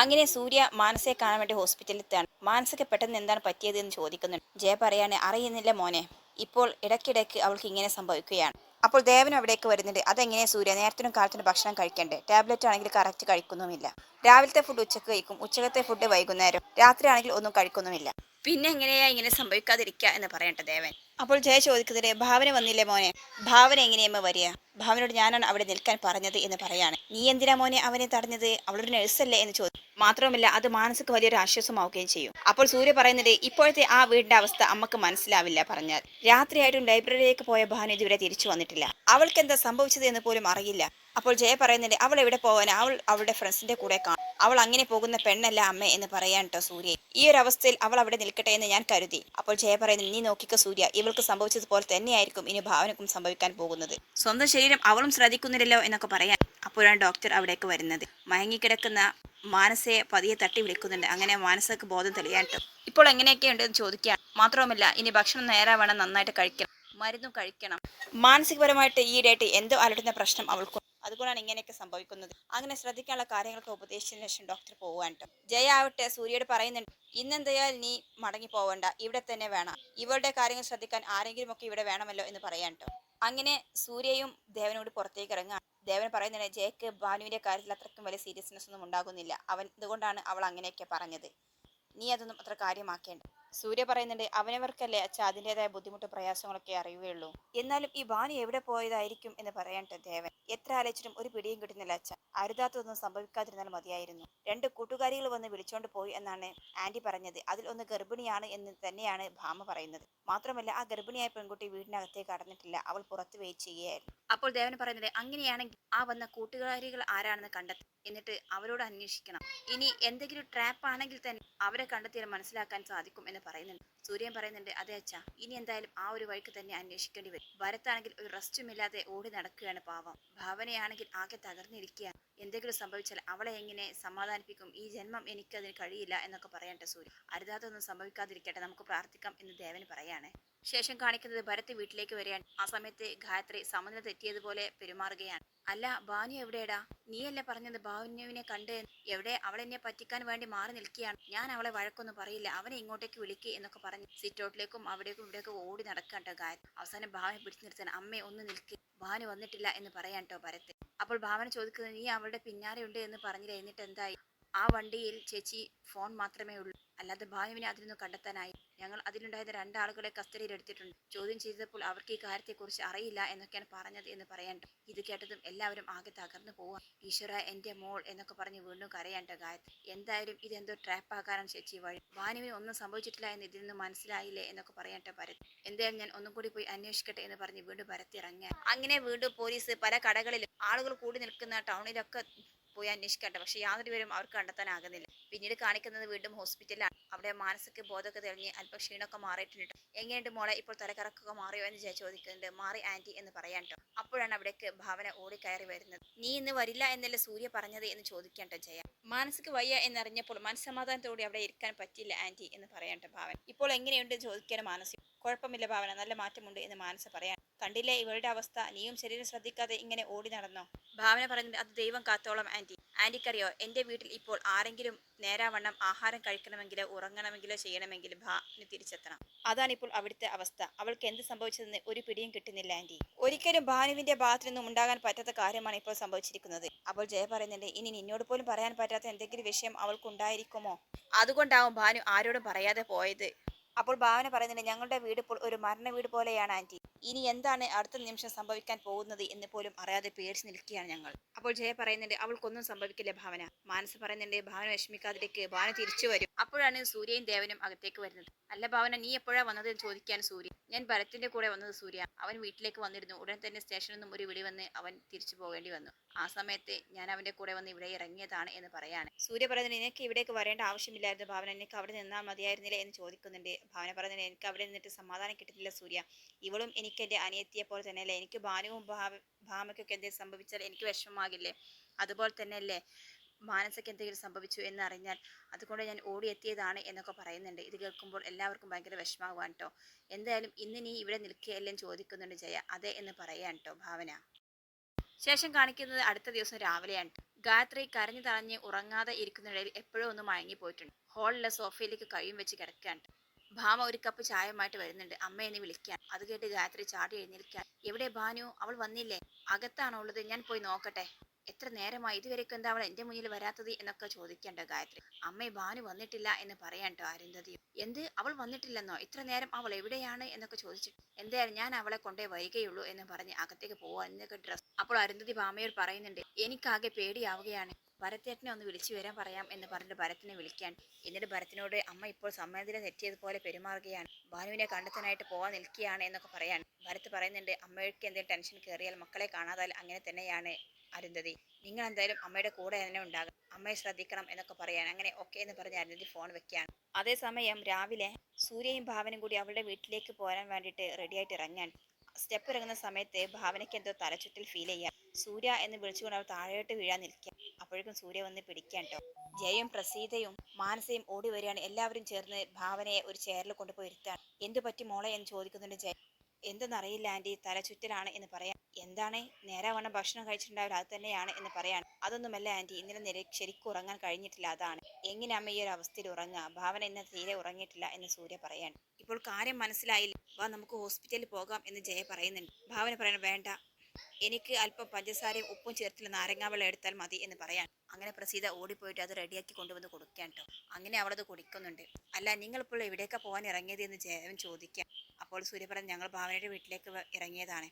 അങ്ങനെ സൂര്യ മാനസയെ കാണാൻ വേണ്ടി ഹോസ്പിറ്റലിൽ എത്താണ് മാനസയ്ക്ക് പെട്ടെന്ന് എന്താണ് പറ്റിയത് എന്ന് ചോദിക്കുന്നുണ്ട്. ജയ പറയാണ് അറിയുന്നില്ല മോനെ. ഇപ്പോൾ ഇടയ്ക്കിടയ്ക്ക് അവൾക്ക് ഇങ്ങനെ സംഭവിക്കുകയാണ്. അപ്പോൾ ദേവനും അവിടേക്ക് വരുന്നുണ്ട്. അതെങ്ങനെ സൂര്യ? നേരത്തിനും കാലത്തിനും ഭക്ഷണം കഴിക്കണ്ടേ? ടാബ്ലറ്റ് ആണെങ്കിൽ കറക്റ്റ് കഴിക്കുന്നുമില്ല. രാവിലത്തെ ഫുഡ് ഉച്ചയ്ക്ക് കഴിക്കും. ഉച്ചകത്തെ ഫുഡ് വൈകുന്നേരം. രാത്രി ആണെങ്കിൽ ഒന്നും കഴിക്കുന്നുമില്ല. പിന്നെ എങ്ങനെയാ ഇങ്ങനെ സംഭവിക്കാതിരിക്കുക എന്ന് പറയട്ടെ ദേവൻ. അപ്പോൾ ജയ ചോദിക്കുന്നത് ഭാവന വന്നില്ലേ മോനെ? ഭാവന എങ്ങനെയമ്മ വരിക? ഭാവനോട് ഞാനാണ് അവിടെ നിൽക്കാൻ പറഞ്ഞത് എന്ന് പറയാണ്. നീ എന്തിനാ മോനെ അവനെ തടഞ്ഞത്? അവളൊരു നഴ്സല്ലേ എന്ന് ചോദിച്ചു മാത്രവുമല്ല അത് മാനസിക വലിയൊരു ആശ്വാസമാവുകയും ചെയ്യും. അപ്പോൾ സൂര്യ പറയുന്നത് ഇപ്പോഴത്തെ ആ വീടിന്റെ അവസ്ഥ അമ്മയ്ക്ക് മനസ്സിലാവില്ല പറഞ്ഞാൽ. രാത്രിയായിട്ടും ലൈബ്രറിയിലേക്ക് പോയ ഭാവന ഇതുവരെ തിരിച്ചു വന്നിട്ടില്ല. അവൾക്ക് എന്താ സംഭവിച്ചത് എന്ന് പോലും അറിയില്ല. അപ്പോൾ ജയ പറയുന്നുണ്ട് അവൾ എവിടെ പോകാൻ അവൾ അവളുടെ ഫ്രണ്ട്സിന്റെ കൂടെ കാണും. അവൾ അങ്ങനെ പോകുന്ന പെണ്ണല്ല അമ്മ എന്ന് പറയാൻ കേട്ടോ സൂര്യ. ഈ ഒരു അവസ്ഥയിൽ അവൾ അവിടെ നിൽക്കട്ടെ എന്ന് ഞാൻ കരുതി. അപ്പോൾ ജയ പറയുന്നു നീ നോക്കിക്ക സൂര്യ ഇവൾക്ക് സംഭവിച്ചതുപോലെ തന്നെയായിരിക്കും ഇനി ഭാവനക്കും സംഭവിക്കാൻ പോകുന്നത്. സ്വന്തം ശരീരം അവളും ശ്രദ്ധിക്കുന്നില്ലല്ലോ എന്നൊക്കെ പറയാൻ അപ്പോഴാണ് ഡോക്ടർ അവിടേക്ക് വരുന്നത്. മയങ്ങിക്കിടക്കുന്ന മാനസയെ പതിയെ തട്ടി വിളിക്കുന്നുണ്ട്. അങ്ങനെ മാനസക്ക് ബോധം തെളിയാൻ ട്ടോ. ഇപ്പോൾ എങ്ങനെയൊക്കെ ഉണ്ടെന്ന് ചോദിക്കുകയാണ് മാത്രവുമല്ല ഇനി ഭക്ഷണം നേരാവണം നന്നായിട്ട് കഴിക്കണം. മരുന്നും കഴിക്കണം. മാനസികപരമായിട്ട് ഈയിടെയായിട്ട് എന്തോ അലട്ടുന്ന പ്രശ്നം അവൾക്കും അതുകൊണ്ടാണ് ഇങ്ങനെയൊക്കെ സംഭവിക്കുന്നത്. അങ്ങനെ ശ്രദ്ധിക്കാനുള്ള കാര്യങ്ങളൊക്കെ ഉപദേശിച്ചതിന് ശേഷം ഡോക്ടർ പോവാൻ. ജയ ആവട്ടെ സൂര്യയോട് പറയുന്നുണ്ട് ഇന്നെന്തയാൽ നീ മടങ്ങി പോവണ്ട ഇവിടെ തന്നെ വേണം. ഇവളുടെ കാര്യങ്ങൾ ശ്രദ്ധിക്കാൻ ആരെങ്കിലും ഒക്കെ ഇവിടെ വേണമല്ലോ എന്ന് പറയാൻ. അങ്ങനെ സൂര്യയും ദേവനോട് പുറത്തേക്ക് ഇറങ്ങാൻ ദേവൻ പറയുന്നുണ്ട് ജയക്ക് ഭാനുവിന്റെ കാര്യത്തിൽ അത്രയ്ക്കും വലിയ സീരിയസ്നെസ് ഒന്നും ഉണ്ടാകുന്നില്ല. അവൻ ഇതുകൊണ്ടാണ് അവൾ അങ്ങനെയൊക്കെ പറഞ്ഞത്. നീ അതൊന്നും അത്ര കാര്യമാക്കേണ്ട. സൂര്യ പറയുന്നുണ്ട് അവനവർക്കല്ലേ അച്ഛ അതിന്റെതായ ബുദ്ധിമുട്ട് പ്രയാസങ്ങളൊക്കെ അറിയുകയുള്ളൂ. എന്നാലും ഈ ഭാനു എവിടെ പോയതായിരിക്കും എന്ന് പറയട്ടെ ദേവൻ. എത്ര ആലോചിച്ചിട്ടും ഒരു പിടിയും കിട്ടുന്നില്ല അച്ഛ അരുതാത്തതൊന്നും സംഭവിക്കാതിരുന്നാൽ മതിയായിരുന്നു. രണ്ട് കൂട്ടുകാരികൾ വന്ന് വിളിച്ചോണ്ട് പോയി എന്നാണ് ആന്റി പറഞ്ഞത്. അതിൽ ഒന്ന് ഗർഭിണിയാണ് എന്ന് തന്നെയാണ് ഭാമ പറയുന്നത്. മാത്രമല്ല ആ ഗർഭിണിയായ പെൺകുട്ടി വീടിനകത്തേക്ക് കടന്നിട്ടില്ല. അവൾ പുറത്ത് വെയിറ്റ് ചെയ്യുകയായിരുന്നു. അപ്പോൾ ദേവൻ പറയുന്നത് അങ്ങനെയാണെങ്കിൽ ആ വന്ന കൂട്ടുകാരികൾ ആരാണെന്ന് കണ്ടെത്തി എന്നിട്ട് അവരോട് അന്വേഷിക്കണം. ഇനി എന്തെങ്കിലും ട്രാപ്പ് ആണെങ്കിൽ തന്നെ അവരെ കണ്ടെത്തിയാൽ മനസ്സിലാക്കാൻ സാധിക്കും എന്ന് പറയുന്നുണ്ട്. സൂര്യൻ പറയുന്നുണ്ട് അതെ അച്ഛ ഇനി എന്തായാലും ആ ഒരു വഴിക്ക് തന്നെ അന്വേഷിക്കേണ്ടി വരും. ഭരത്താണെങ്കിൽ ഒരു റെസ്റ്റുമില്ലാതെ ഓടി നടക്കുകയാണ് പാവം. ഭാവനയാണെങ്കിൽ ആകെ തകർന്നിരിക്കുകയാണ്. എന്തെങ്കിലും സംഭവിച്ചാൽ അവളെ എങ്ങനെ സമാധാനിപ്പിക്കും? ഈ ജന്മം എനിക്കതിന് കഴിയില്ല എന്നൊക്കെ പറയട്ടെ സൂര്യ അരുതാത്തൊന്നും സംഭവിക്കാതിരിക്കട്ടെ നമുക്ക് പ്രാർത്ഥിക്കാം എന്ന് ദേവന് പറയാണ്. ശേഷം കാണിക്കുന്നത് ഭരത് വീട്ടിലേക്ക് വരികയാണ്. ആ സമയത്ത് ഗായത്രി സമനില തെറ്റിയതുപോലെ പെരുമാറുകയാണ്. അല്ല ഭാനു എവിടെയാടാ? നീയല്ലേ പറഞ്ഞത് ഭാനുവിനെ കണ്ട് എവിടെ അവൾ എന്നെ പറ്റിക്കാൻ വേണ്ടി മാറി നിൽക്കുകയാണ്. ഞാൻ അവളെ വഴക്കൊന്നും പറയില്ല. അവനെ ഇങ്ങോട്ടേക്ക് വിളിക്കുക എന്നൊക്കെ പറഞ്ഞ് സിറ്റൗട്ടിലേക്കും അവിടേക്കും ഇവിടേക്കും ഓടി നടക്കാട്ടോ ഗായത്രി അവസാനം ഭാവനെ പിടിച്ചു നിർത്താൻ അമ്മ ഒന്ന് നിൽക്കുക ഭാവന വന്നിട്ടില്ല എന്ന് പറയാൻ കേട്ടോ അപ്പോൾ ഭാവന ചോദിക്കുന്നത് നീ അവളുടെ പിന്നാലെയുണ്ട് എന്ന് പറഞ്ഞില്ല. എന്നിട്ട് എന്തായി? ആ വണ്ടിയിൽ ചേച്ചി ഫോൺ മാത്രമേ ഉള്ളൂ. അല്ലാതെ ഭാനുവിനെ അതിനൊന്നും കണ്ടെത്താനായി. ഞങ്ങൾ അതിലുണ്ടായിരുന്ന രണ്ടാളുകളെ കസ്റ്റഡിയിൽ എടുത്തിട്ടുണ്ട്. ചോദ്യം ചെയ്തപ്പോൾ അവർക്ക് ഈ കാര്യത്തെക്കുറിച്ച് അറിയില്ല എന്നൊക്കെയാണ് പറഞ്ഞത് എന്ന് പറയാണ്ട്. ഇത് കേട്ടതും എല്ലാവരും ആകെ തകർന്നു പോവാം. ഈശ്വര എന്റെ മോൾ എന്നൊക്കെ പറഞ്ഞ് വീണ്ടും കരയാണ്ട ഗായത്രി. എന്തായാലും ഇതെന്തോ ട്രാപ്പ് ആകാനാണ് ചേച്ചി വഴി. ഭാനുവിന് ഒന്നും സംഭവിച്ചിട്ടില്ല എന്ന് ഇതിൽ നിന്ന് മനസ്സിലായില്ലേ എന്നൊക്കെ പറയട്ടെ ഭരത്. എന്തായാലും ഞാൻ ഒന്നും കൂടി പോയി അന്വേഷിക്കട്ടെ എന്ന് പറഞ്ഞ് വീണ്ടും ഭരത് അങ്ങനെ വീണ്ടും പോലീസ് പല കടകളിലും ആളുകൾ കൂടി നിൽക്കുന്ന ടൗണിലൊക്കെ പോയി അന്വേഷിക്കട്ടെ. പക്ഷേ യാതൊരു പേരും അവർക്ക് കണ്ടെത്താനാകുന്നില്ല. പിന്നീട് കാണിക്കുന്നത് വീണ്ടും ഹോസ്പിറ്റലാണ് അവിടെ മാനസിക ബോധമൊക്കെ തെളിഞ്ഞ് അല്പം ക്ഷീണമൊക്കെ മാറിയിട്ടുണ്ട്. എങ്ങനെയുണ്ട് മോളെ? ഇപ്പോൾ തലകറക്കൊക്കെ മാറിയോ എന്ന് ചോദിക്കുന്നുണ്ട്. മാറി ആന്റി എന്ന് പറയാൻ അപ്പോഴാണ് അവിടേക്ക് ഭാവന ഓടിക്കയറി വരുന്നത്. നീ ഇന്ന് വരില്ല എന്നല്ലേ സൂര്യ പറഞ്ഞത് എന്ന് ചോദിക്കണ്ട ജയ. മാനസിക വയ്യ എന്നറിഞ്ഞപ്പോൾ മനസ്സമാധാനത്തോടെ അവിടെ ഇരിക്കാൻ പറ്റില്ല ആന്റി എന്ന് പറയാൻ ട്ടോ ഭാവൻ ഇപ്പോൾ എങ്ങനെയുണ്ട് ചോദിക്കാൻ മാനസിക കുഴപ്പമില്ല ഭാവന. നല്ല മാറ്റമുണ്ട് എന്ന് മാനസ പറയാൻ കണ്ടില്ലേ ഇവളുടെ അവസ്ഥ? നീയും ശരീരം ശ്രദ്ധിക്കാതെ ഇങ്ങനെ ഓടി നടന്നോ? ഭാവന പറഞ്ഞത് അത് ദൈവം കാത്തോളം ആന്റി. ആന്റിക്കറിയോ എന്റെ വീട്ടിൽ ഇപ്പോൾ ആരെങ്കിലും നേരാവണ്ണം ആഹാരം കഴിക്കണമെങ്കിലോ ഉറങ്ങണമെങ്കിലോ ചെയ്യണമെങ്കിലോ ഭാവന തിരിച്ചെത്തണം. അതാണ് ഇപ്പോൾ അവിടുത്തെ അവസ്ഥ. അവൾക്ക് എന്ത് സംഭവിച്ചതെന്ന് ഒരു പിടിയും കിട്ടുന്നില്ല ആന്റി. ഒരിക്കലും ഭാനുവിന്റെ ഭാഗത്തുനിന്നും ഉണ്ടാകാൻ പറ്റാത്ത കാര്യമാണ് ഇപ്പോൾ സംഭവിച്ചിരിക്കുന്നത്. അപ്പോൾ ജയ പറയുന്നുണ്ട് ഇനി നിന്നോട് പോലും പറയാൻ പറ്റാത്ത എന്തെങ്കിലും വിഷയം അവൾക്ക് ഉണ്ടായിരിക്കുമോ അതുകൊണ്ടാവും ഭാനു ആരോടും പറയാതെ പോയത്. അപ്പോൾ ഭാവന പറയുന്നുണ്ട് ഞങ്ങളുടെ വീട് ഇപ്പോൾ ഒരു മരണ വീട് പോലെയാണ് ആന്റി. ഇനി എന്താണ് അടുത്ത നിമിഷം സംഭവിക്കാൻ പോകുന്നത് എന്ന് പോലും അറിയാതെ പേടിച്ച് നിൽക്കുകയാണ് ഞങ്ങൾ. അപ്പോൾ ജയ പറയുന്നുണ്ട് അവൾക്കൊന്നും സംഭവിക്കില്ല ഭാവന. മാനസ് പറയുന്നുണ്ട് ഭാവന വിഷമിക്കാതിലേക്ക് ഭാവന തിരിച്ചു വരും. അപ്പോഴാണ് സൂര്യയും ദേവനും അകത്തേക്ക് വരുന്നത്. അല്ല ഭാവന നീ എപ്പോഴാണ് വന്നത് ചോദിക്കാൻ സൂര്യ ഞാൻ ഭരത്തിന്റെ കൂടെ വന്നത് സൂര്യ. അവൻ വീട്ടിലേക്ക് വന്നിരുന്നു. ഉടൻ തന്നെ സ്റ്റേഷനിൽ നിന്നും ഒരു വിളി വന്ന് അവൻ തിരിച്ചു പോകേണ്ടി വന്നു. ആ സമയത്ത് ഞാൻ അവന്റെ കൂടെ വന്ന് ഇവിടെ ഇറങ്ങിയതാണ് എന്ന് പറയാണ്. സൂര്യ പറയുന്നത് നിനക്ക് ഇവിടേക്ക് വരേണ്ട ആവശ്യമില്ലായിരുന്നു ഭാവന. എനിക്ക് അവിടെ നിന്നാൽ മതിയായിരുന്നില്ല എന്ന് ചോദിക്കുന്നുണ്ട്. ഭാവന പറയുന്നത് എനിക്ക് അവിടെ നിന്നിട്ട് സമാധാനം കിട്ടുന്നില്ല സൂര്യ. ഇവളും എനിക്ക് എന്റെ അനിയത്തിയെ പോലെ തന്നെയല്ലേ? എനിക്ക് ഭാനുവും ഭാമയ്ക്കൊക്കെ എന്തെങ്കിലും സംഭവിച്ചാൽ എനിക്ക് വിഷമമാകില്ലേ? അതുപോലെ തന്നെയല്ലേ? മാനസയ്ക്ക് എന്തെങ്കിലും സംഭവിച്ചു എന്നറിഞ്ഞാൽ അതുകൊണ്ട് ഞാൻ ഓടിയെത്തിയതാണ് എന്നൊക്കെ പറയുന്നുണ്ട്. ഇത് കേൾക്കുമ്പോൾ എല്ലാവർക്കും ഭയങ്കര വിഷമാവാൻ കേട്ടോ എന്തായാലും ഇന്ന് നീ ഇവിടെ നിൽക്കുകയല്ലേ ചോദിക്കുന്നുണ്ട് ജയ. അതെ എന്ന് പറയാൻ കേട്ടോ ഭാവന. ശേഷം കാണിക്കുന്നത് അടുത്ത ദിവസം രാവിലെയാണ്. ഗായത്രി കരഞ്ഞു തളഞ്ഞ് ഉറങ്ങാതെ ഇരിക്കുന്നിടയിൽ എപ്പോഴും ഒന്ന് മയങ്ങി പോയിട്ടുണ്ട്. ഹോളിലെ സോഫയിലേക്ക് കഴിയും വെച്ച് കിടക്കാൻ ഭാമ ഒരു കപ്പ് ചായമായിട്ട് വരുന്നുണ്ട്. അമ്മ എന്നെ വിളിക്കാൻ. അത് കേട്ട് ഗായത്രി ചാടി എഴുന്നേൽക്കാൻ. എവിടെ ഭാനു? അവൾ വന്നില്ലേ? അകത്താണോ ഉള്ളത്? ഞാൻ പോയി നോക്കട്ടെ. എത്ര നേരമായി? ഇതുവരെയൊക്കെ എന്താ അവൾ എന്റെ മുന്നിൽ വരാത്തത് എന്നൊക്കെ ചോദിക്കേണ്ട ഗായത്രി. അമ്മേ ഭാനു വന്നിട്ടില്ല എന്ന് പറയാട്ടോ അരുന്ധതി. എന്ത്? അവൾ വന്നിട്ടില്ലെന്നോ? ഇത്ര നേരം അവൾ എവിടെയാണ് എന്നൊക്കെ ചോദിച്ചു എന്തായാലും ഞാൻ അവളെ കൊണ്ടേ വരികയുള്ളൂ എന്ന് പറഞ്ഞ് അകത്തേക്ക് പോവാൻ എന്നൊക്കെ ഡ്രസ്. അപ്പോൾ അരുന്ധതി ഭാമയോട് പറയുന്നുണ്ട് എനിക്കാകെ പേടിയാവുകയാണ്. ഭരത്തേട്ടനെ ഒന്ന് വിളിച്ചു വരാൻ പറയാം എന്ന് പറഞ്ഞിട്ട് ഭരത്തിനെ വിളിക്കാൻ. എന്നിട്ട് ഭരത്തിനോട് അമ്മ ഇപ്പോൾ സമ്മതത്തിലെ തെറ്റിയതുപോലെ പെരുമാറുകയാണ്. ഭാനുവിനെ കണ്ടെത്താനായിട്ട് പോവാൻ നിൽക്കുകയാണ് എന്നൊക്കെ പറയാൻ. ഭരത് പറയുന്നുണ്ട് അമ്മയ്ക്ക് എന്തെങ്കിലും ടെൻഷൻ കയറിയാൽ മക്കളെ കാണാതാൽ അങ്ങനെ തന്നെയാണ്. അരുന്ധതി നിങ്ങൾ എന്തായാലും അമ്മയുടെ കൂടെ തന്നെ ഉണ്ടാകും അമ്മയെ ശ്രദ്ധിക്കണം എന്നൊക്കെ പറയാൻ. അങ്ങനെ ഓക്കെ എന്ന് പറഞ്ഞ് അരുന്ധതി ഫോൺ വെക്കുകയാണ്. അതേസമയം രാവിലെ സൂര്യയും ഭാവനയും കൂടി അവളുടെ വീട്ടിലേക്ക് പോരാൻ വേണ്ടിയിട്ട് റെഡിയായിട്ട് ഇറങ്ങാൻ സ്റ്റെപ്പ് ഇറങ്ങുന്ന സമയത്ത് ഭാവനയ്ക്ക് എന്തോ തലച്ചുറ്റിൽ ഫീൽ ചെയ്യാം. സൂര്യ എന്ന് വിളിച്ചുകൊണ്ട് അവൾ താഴോട്ട് വീഴാൻ നിൽക്കുക. അപ്പോഴേക്കും സൂര്യ വന്ന് പിടിക്കാൻ കേട്ടോ. ജയയും പ്രസീതയും മാനസയും ഓടി വരികയാണ്. എല്ലാവരും ചേർന്ന് ഭാവനയെ ഒരു ചെയറിൽ കൊണ്ടുപോയി ഇരുത്താണ് എന്തു പറ്റി മോളെ? എന്ന് ചോദിക്കുന്നുണ്ട് ജയ. എന്തെന്നറിയില്ല ആന്റി തലചുറ്റലാണ് എന്ന് പറയാം. എന്താണ്? നേരാവണ്ണം ഭക്ഷണം കഴിച്ചിട്ടുണ്ടാവില്ല. അത് തന്നെയാണ് എന്ന് പറയാണ്. അതൊന്നുമല്ല ആന്റി. ഇന്നലെ നിര ശരിക്കും ഉറങ്ങാൻ കഴിഞ്ഞിട്ടില്ല. അതാണ്. എങ്ങനെ അമ്മ ഈ ഒരു അവസ്ഥയിൽ ഉറങ്ങുക? ഭാവന ഇന്ന് തീരെ ഉറങ്ങിയിട്ടില്ല എന്ന് സൂര്യ പറയാണ്. ഇപ്പോൾ കാര്യം മനസ്സിലായില്ല. വാ നമുക്ക് ഹോസ്പിറ്റലിൽ പോകാം എന്ന് ജയ പറയുന്നുണ്ട്. ഭാവന പറയണം വേണ്ട. എനിക്ക് അല്പം പഞ്ചസാരയും ഉപ്പും ചേർത്തുള്ള നാരങ്ങാവെള്ളം എടുത്താൽ മതി എന്ന് പറയാൻ അങ്ങനെ പ്രസീത ഓടിപ്പോയിട്ട് അത് റെഡിയാക്കി കൊണ്ടുവന്ന് കൊടുക്കാൻ കേട്ടോ. അങ്ങനെ അവളത് കുടിക്കുന്നുണ്ട്. അല്ല നിങ്ങളിപ്പോൾ എവിടെയൊക്കെ പോകാൻ ഇറങ്ങിയത്? എന്ന് ജയവൻ ചോദിക്കാം അപ്പോൾ സൂര്യ പറഞ്ഞു ഞങ്ങൾ ഭാവനയുടെ വീട്ടിലേക്ക് ഇറങ്ങിയതാണ്.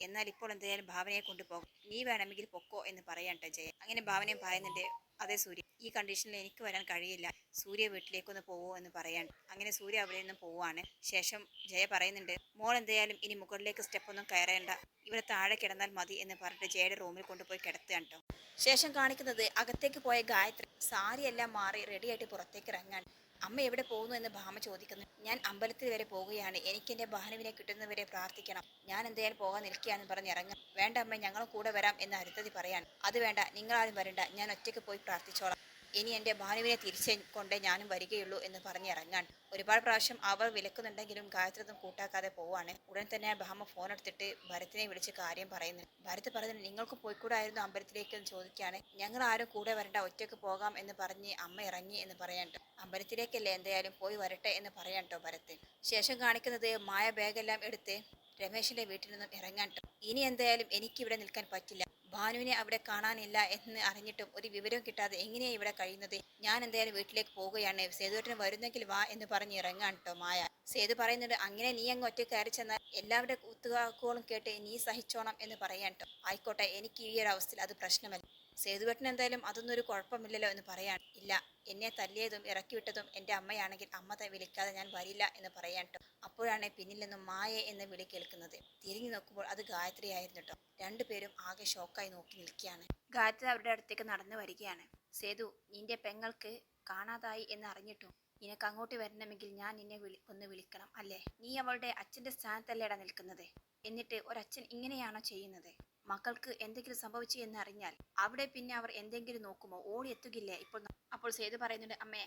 എന്നാൽ ഇപ്പോൾ എന്തായാലും ഭാവനയെ കൊണ്ടുപോകും. നീ വേണമെങ്കിൽ പൊക്കോ എന്ന് പറയാൻ ജയ. അങ്ങനെ ഭാവനയും പറയുന്നുണ്ട് അതേ സൂര്യ ഈ കണ്ടീഷനിൽ എനിക്ക് വരാൻ കഴിയില്ല. സൂര്യ വീട്ടിലേക്കൊന്ന് പോവോ എന്ന് പറയാൻ. അങ്ങനെ സൂര്യ അവിടെ നിന്ന് പോവാണ്. ശേഷം ജയ പറയുന്നുണ്ട് മോൾ എന്തായാലും ഇനി മുകളിലേക്ക് സ്റ്റെപ്പ് ഒന്നും കയറേണ്ട. ഇവിടെ താഴെ കിടന്നാൽ മതി എന്ന് പറഞ്ഞിട്ട് ജയയുടെ റൂമിൽ കൊണ്ടുപോയി കിടത്തുകയാണ് കേട്ടോ. ശേഷം കാണിക്കുന്നത് അകത്തേക്ക് പോയ ഗായത്രി സാരിയെല്ലാം മാറി റെഡിയായിട്ട് പുറത്തേക്ക് ഇറങ്ങാൻ. അമ്മ എവിടെ പോകുന്നു? എന്ന് ഭാമ ചോദിക്കുന്നു. ഞാൻ അമ്പലത്തിൽ വരെ പോവുകയാണ് എനിക്ക് എന്റെ ഭാനുവിനെ കിട്ടുന്നവരെ പ്രാർത്ഥിക്കണം. ഞാൻ എന്തായാലും പോകാൻ നിൽക്കുകയാണെന്ന് പറഞ്ഞ് ഇറങ്ങാം. വേണ്ട അമ്മ ഞങ്ങളും കൂടെ വരാം എന്ന് അരുത്തതി പറയാൻ അത് വേണ്ട നിങ്ങളാരും വരണ്ട. ഞാൻ ഒറ്റയ്ക്ക് പോയി പ്രാർത്ഥിച്ചോളാം. ഇനി എന്റെ ഭാനുവിനെ തിരിച്ച് കൊണ്ടേ ഞാനും വരികയുള്ളൂ എന്ന് പറഞ്ഞ് ഇറങ്ങാൻ. ഒരുപാട് പ്രാവശ്യം അവർ വിലക്കുന്നുണ്ടെങ്കിലും ഗായത്രിത്വം കൂട്ടാക്കാതെ പോവാണ് ഉടൻ തന്നെ ഭാമ ഫോൺ എടുത്തിട്ട് ഭരത്തിനെ വിളിച്ച് കാര്യം പറയുന്നു. ഭരത് പറഞ്ഞു നിങ്ങൾക്ക് പോയിക്കൂടായിരുന്നു അമ്പലത്തിലേക്ക് എന്ന് ചോദിക്കുകയാണ്. ഞങ്ങൾ ആരും കൂടെ വരണ്ട ഒറ്റയ്ക്ക് പോകാം എന്ന് പറഞ്ഞ് അമ്മ ഇറങ്ങി എന്ന് പറയാൻ ട്ടോ. അമ്പലത്തിലേക്കല്ലേ എന്തായാലും പോയി വരട്ടെ എന്ന് പറയണ്ടോ ഭരത്. ശേഷം കാണിക്കുന്നത് മായ ബാഗെല്ലാം എടുത്ത് രമേശിന്റെ വീട്ടിൽ നിന്നും ഇറങ്ങാൻ ഇനി എന്തായാലും എനിക്ക് ഇവിടെ നിൽക്കാൻ പറ്റില്ല. ഭാനുവിനെ അവിടെ കാണാനില്ല എന്ന് അറിഞ്ഞിട്ടും ഒരു വിവരം കിട്ടാതെ എങ്ങനെയാണ് ഇവിടെ കഴിയുന്നത്? ഞാൻ എന്തായാലും വീട്ടിലേക്ക് പോവുകയാണ് സേതുവേട്ടന് വരുന്നെങ്കിൽ വാ എന്ന് പറഞ്ഞ് ഇറങ്ങാൻ കേട്ടോ മായ. സേതു പറയുന്നുണ്ട് അങ്ങനെ നീ അങ്ങ് ഒറ്റ കയറി ചെന്നാൽ എല്ലാവരുടെ കുത്തുകാക്കോളും കേട്ട് നീ സഹിച്ചോണം എന്ന് പറയാൻ കേട്ടോ ആയിക്കോട്ടെ എനിക്ക് ഈ ഒരു അവസ്ഥയിൽ അത് പ്രശ്നമല്ല. സേതുവേട്ടൻ എന്തായാലും അതൊന്നും ഒരു കുഴപ്പമില്ലല്ലോ എന്ന് പറയാൻ ഇല്ല. എന്നെ തല്ലിയതും ഇറക്കി വിട്ടതും എന്റെ അമ്മയാണെങ്കിൽ അമ്മ വിളിക്കാതെ ഞാൻ വരില്ല എന്ന് പറയാൻ കേട്ടോ അപ്പോഴാണ് പിന്നിൽ നിന്നും മായ എന്ന വിളി കേൾക്കുന്നത്. തിരിഞ്ഞു നോക്കുമ്പോൾ അത് ഗായത്രി ആയിരുന്നു കേട്ടോ രണ്ടുപേരും ആകെ ഷോക്കായി നോക്കി നിൽക്കുകയാണ്. ഗായത്രി അവരുടെ അടുത്തേക്ക് നടന്നു വരികയാണ്. സേതു നിന്റെ പെങ്ങൾക്ക് കാണാതായി എന്ന് അറിഞ്ഞിട്ടും നിനക്ക് അങ്ങോട്ട് വരണമെങ്കിൽ ഞാൻ നിന്നെ വിളി ഒന്ന് വിളിക്കണം അല്ലേ? നീ അവളുടെ അച്ഛന്റെ സ്ഥാനത്തല്ലേടാ നിൽക്കുന്നത്? എന്നിട്ട് ഒരച്ഛൻ ഇങ്ങനെയാണോ ചെയ്യുന്നത്? മക്കൾക്ക് എന്തെങ്കിലും സംഭവിച്ചു എന്ന് അറിഞ്ഞാൽ അവിടെ പിന്നെ അവർ എന്തെങ്കിലും നോക്കുമോ? ഓടി എത്തുകില്ലേ? ഇപ്പോൾ അപ്പോൾ സേതു പറയുന്നുണ്ട് അമ്മേ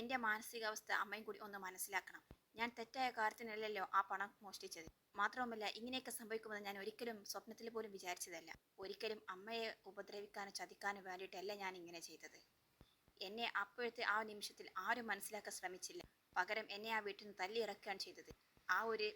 എന്റെ മാനസികാവസ്ഥ അമ്മയും കൂടി ഒന്ന് മനസ്സിലാക്കണം. ഞാൻ തെറ്റായ കാര്യത്തിനല്ലല്ലോ ആ പണം മോഷ്ടിച്ചത്. മാത്രവുമല്ല ഇങ്ങനെയൊക്കെ സംഭവിക്കുമെന്ന് ഞാൻ ഒരിക്കലും സ്വപ്നത്തിൽ പോലും വിചാരിച്ചതല്ല. ഒരിക്കലും അമ്മയെ ഉപദ്രവിക്കാനോ ചതിക്കാനോ വേണ്ടിയിട്ടല്ല ഞാൻ ഇങ്ങനെ ചെയ്തത്. എന്നെ അപ്പോഴത്തെ ആ നിമിഷത്തിൽ ആരും മനസ്സിലാക്കാൻ ശ്രമിച്ചില്ല. പകരം എന്നെ ആ വീട്ടിൽ നിന്ന് തല്ലിയിറക്കുകയാണ് ചെയ്തത്. ആ ഒരു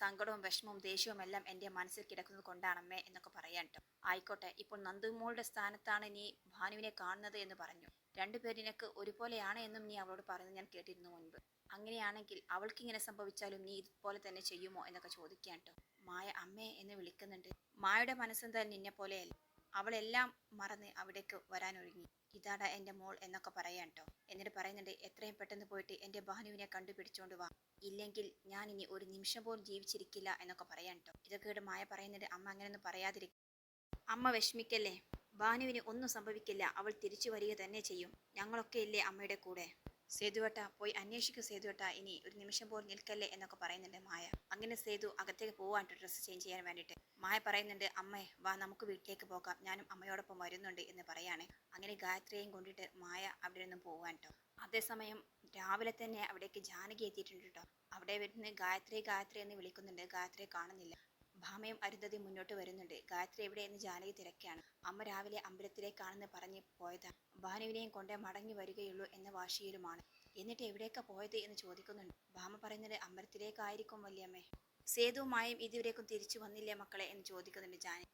സങ്കടവും വിഷമവും ദേഷ്യവും എല്ലാം എന്റെ മനസ്സിൽ കിടക്കുന്നത് കൊണ്ടാണമ്മേ എന്നൊക്കെ പറയാൻ കേട്ടോ. ആയിക്കോട്ടെ ഇപ്പോൾ നന്ദുമോളുടെ സ്ഥാനത്താണ് നീ ഭാനുവിനെ കാണുന്നത് എന്ന് പറഞ്ഞു. രണ്ടുപേർ നിനക്ക് ഒരുപോലെയാണ് എന്നും നീ അവളോട് പറയുന്നത് ഞാൻ കേട്ടിരുന്നു മുൻപ്. അങ്ങനെയാണെങ്കിൽ അവൾക്ക് ഇങ്ങനെ സംഭവിച്ചാലും നീ ഇതുപോലെ തന്നെ ചെയ്യുമോ എന്നൊക്കെ ചോദിക്കാൻ മായ അമ്മേ എന്ന് വിളിക്കുന്നുണ്ട്. മായയുടെ മനസ്സെന്തായാലും നിന്നെ പോലെയല്ല. അവളെല്ലാം മറന്ന് അവിടേക്ക് വരാനൊരുങ്ങി. ഇതാടാ എന്റെ മോൾ എന്നൊക്കെ പറയാൻ എന്നിട്ട് പറയുന്നുണ്ട് എത്രയും പെട്ടെന്ന് പോയിട്ട് എന്റെ ഭാനുവിനെ കണ്ടുപിടിച്ചോണ്ട് വാ. ഇല്ലെങ്കിൽ ഞാൻ ഇനി ഒരു നിമിഷം പോലും ജീവിച്ചിരിക്കില്ല എന്നൊക്കെ പറയാൻ ഇതൊക്കെ കേട്ട് മായ പറയുന്നുണ്ട് അമ്മ അങ്ങനെയൊന്നും പറയാതിരിക്കും അമ്മ വിഷമിക്കല്ലേ? ഭാനുവിന് ഒന്നും സംഭവിക്കില്ല. അവൾ തിരിച്ചു വരിക തന്നെ ചെയ്യും. ഞങ്ങളൊക്കെ ഇല്ലേ അമ്മയുടെ കൂടെ? സേതുവട്ട പോയി അന്വേഷിക്കൂ സേതുവട്ട. ഇനി ഒരു നിമിഷം പോലും നിൽക്കല്ലേ എന്നൊക്കെ പറയുന്നുണ്ട് മായ. അങ്ങനെ സേതു അകത്തേക്ക് പോവാൻ ഡ്രസ്സ് ചേഞ്ച് ചെയ്യാൻ വേണ്ടിയിട്ട്. മായ പറയുന്നുണ്ട് അമ്മേ വാ നമുക്ക് വീട്ടിലേക്ക് പോകാം. ഞാനും അമ്മയോടൊപ്പം വരുന്നുണ്ട് എന്ന് പറയാണ്. അങ്ങനെ ഗായത്രിയെയും കൊണ്ടിട്ട് മായ അവിടെ നിന്നും കേട്ടോ അതേസമയം രാവിലെ തന്നെ അവിടേക്ക് ജാനകി എത്തിയിട്ടുണ്ട് കേട്ടോ അവിടെ വരുന്ന ഗായത്രി ഗായത്രി എന്ന് വിളിക്കുന്നുണ്ട്. ഗായത്രിയെ കാണുന്നില്ല. ഭാമയും അരുന്ധതി മുന്നോട്ട് വരുന്നുണ്ട്. ഗായത്രി എവിടെ എന്ന് ജാനകി തിരക്കാണ്. അമ്മ രാവിലെ അമ്പലത്തിലേക്കാണെന്ന് പറഞ്ഞ് പോയതാണ് ഭാനുവിനെയും കൊണ്ടേ മടങ്ങി വരികയുള്ളൂ എന്ന വാശിയിലുമാണ്. എന്നിട്ട് എവിടേക്കാ പോയത് എന്ന് ചോദിക്കുന്നുണ്ട്. ഭാമ പറയുന്നത് അമ്പലത്തിലേക്കായിരിക്കും വല്യമ്മേ. സേതുവുമായും ഇതുവരേക്കും തിരിച്ചു വന്നില്ലേ മക്കളെ എന്ന് ചോദിക്കുന്നുണ്ട് ജാനകി.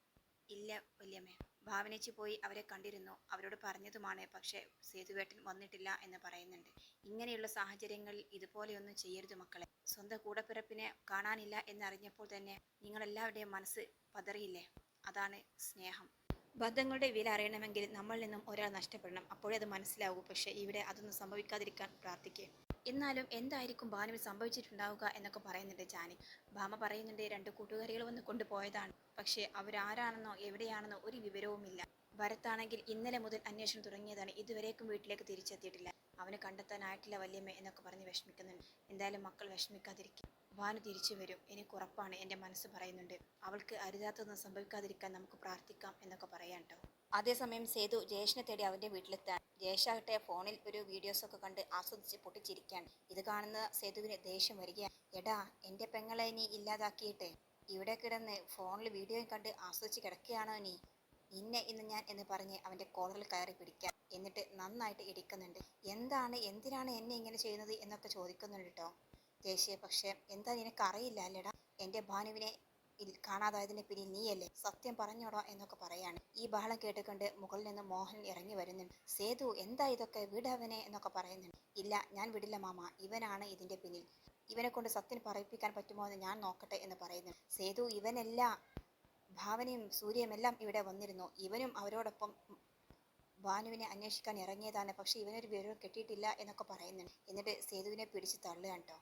ഇല്ല വല്യമ്മേ. ഭാവനേച്ചി പോയി അവരെ കണ്ടിരുന്നു. അവരോട് പറഞ്ഞതുമാണ്. പക്ഷേ സേതുവേട്ടൻ വന്നിട്ടില്ല എന്ന് പറയുന്നുണ്ട്. ഇങ്ങനെയുള്ള സാഹചര്യങ്ങളിൽ ഇതുപോലെയൊന്നും ചെയ്യരുത് മക്കളെ. സ്വന്തം കൂടപ്പിറപ്പിനെ കാണാനില്ല എന്നറിഞ്ഞപ്പോൾ തന്നെ നിങ്ങളെല്ലാവരുടെയും മനസ്സ് പതറിയില്ലേ? അതാണ് സ്നേഹം. ബന്ധങ്ങളുടെ വില അറിയണമെങ്കിൽ നമ്മളിൽ നിന്നും ഒരാൾ നഷ്ടപ്പെടണം. അപ്പോഴേ അത് മനസ്സിലാവൂ പക്ഷേ ഇവിടെ അതൊന്നും സംഭവിക്കാതിരിക്കാൻ പ്രാർത്ഥിക്കുക എന്നാലും എന്തായിരിക്കും ഭാനുവിൽ സംഭവിച്ചിട്ടുണ്ടാവുക എന്നൊക്കെ പറയുന്നുണ്ട് ജാനി. ഭാമ പറയുന്നുണ്ട് രണ്ട് കൂട്ടുകാരികൾ വന്ന് കൊണ്ടുപോയതാണ്. പക്ഷേ അവരാരാണെന്നോ എവിടെയാണെന്നോ ഒരു വിവരവുമില്ല. ഭരത്താണെങ്കിൽ ഇന്നലെ മുതൽ അന്വേഷണം തുടങ്ങിയതാണ്. ഇതുവരേക്കും വീട്ടിലേക്ക് തിരിച്ചെത്തിയിട്ടില്ല. അവന് കണ്ടെത്താനായിട്ടില്ല വല്യമ്മ എന്നൊക്കെ പറഞ്ഞ് വിഷമിക്കുന്നുണ്ട്. എന്തായാലും മക്കൾ വിഷമിക്കാതിരിക്കും ഭാനു തിരിച്ചു വരും. എനിക്ക് ഉറപ്പാണ് എന്റെ മനസ്സ് പറയുന്നുണ്ട്. അവൾക്ക് അരുതാത്തൊന്നും സംഭവിക്കാതിരിക്കാൻ നമുക്ക് പ്രാർത്ഥിക്കാം എന്നൊക്കെ പറയാം കേട്ടോ അതേസമയം സേതു ജയേഷിനെ തേടി അവന്റെ വീട്ടിലെത്താൻ ജയേഷാകട്ടെ ഫോണിൽ ഒരു വീഡിയോസൊക്കെ കണ്ട് ആസ്വദിച്ച് പൊട്ടിച്ചിരിക്കുകയാണ്. ഇത് കാണുന്ന സേതുവിന് ദേഷ്യം വരികയാണ്. എടാ എന്റെ പെങ്ങളെ നീ ഇല്ലാതാക്കിയിട്ടെ. ഇവിടെ കിടന്ന് ഫോണിൽ വീഡിയോയും കണ്ട് ആസ്വദിച്ച് കിടക്കുകയാണോ നീ? നിന്നെ ഇന്ന് ഞാൻ എന്ന് പറഞ്ഞ് അവന്റെ കോളറിൽ കയറി പിടിക്കാം. എന്നിട്ട് നന്നായിട്ട് ഇടിക്കുന്നുണ്ട്. എന്താണ് എന്തിനാണ് എന്നെ ഇങ്ങനെ ചെയ്യുന്നത് എന്നൊക്കെ ചോദിക്കുന്നുണ്ട് കേട്ടോ ദേശീയ പക്ഷേ എന്താ നിനക്കറിയില്ല അല്ലേടാ? എന്റെ ഭാനുവിനെ കാണാതായതിനെ പിന്നെ നീയല്ലേ? സത്യം പറഞ്ഞോടാ എന്നൊക്കെ പറയാണ്. ഈ ബഹളം കേട്ടുകൊണ്ട് മുകളിൽ നിന്ന് മോഹൻ ഇറങ്ങി വരുന്നുണ്ട്. സേതു എന്താ ഇതൊക്കെ? വിടവനെ എന്നൊക്കെ പറയുന്നുണ്ട്. ഇല്ല ഞാൻ വിടില്ല മാമ. ഇവനാണ് ഇതിന്റെ പിന്നിൽ. ഇവനെ കൊണ്ട് സത്യം പറയിപ്പിക്കാൻ പറ്റുമോ എന്ന് ഞാൻ നോക്കട്ടെ എന്ന് പറയുന്നു സേതു ഇവനല്ല. ഭാവനയും സൂര്യയും എല്ലാം ഇവിടെ വന്നിരുന്നു. ഇവനും അവരോടൊപ്പം ഭാനുവിനെ അന്വേഷിക്കാൻ ഇറങ്ങിയതാണ്. പക്ഷെ ഇവനൊരു വിവരവും കിട്ടിയിട്ടില്ല എന്നൊക്കെ പറയുന്നുണ്ട്. എന്നിട്ട് സേതുവിനെ പിടിച്ച് തള്ളുകയാണ് കേട്ടോ.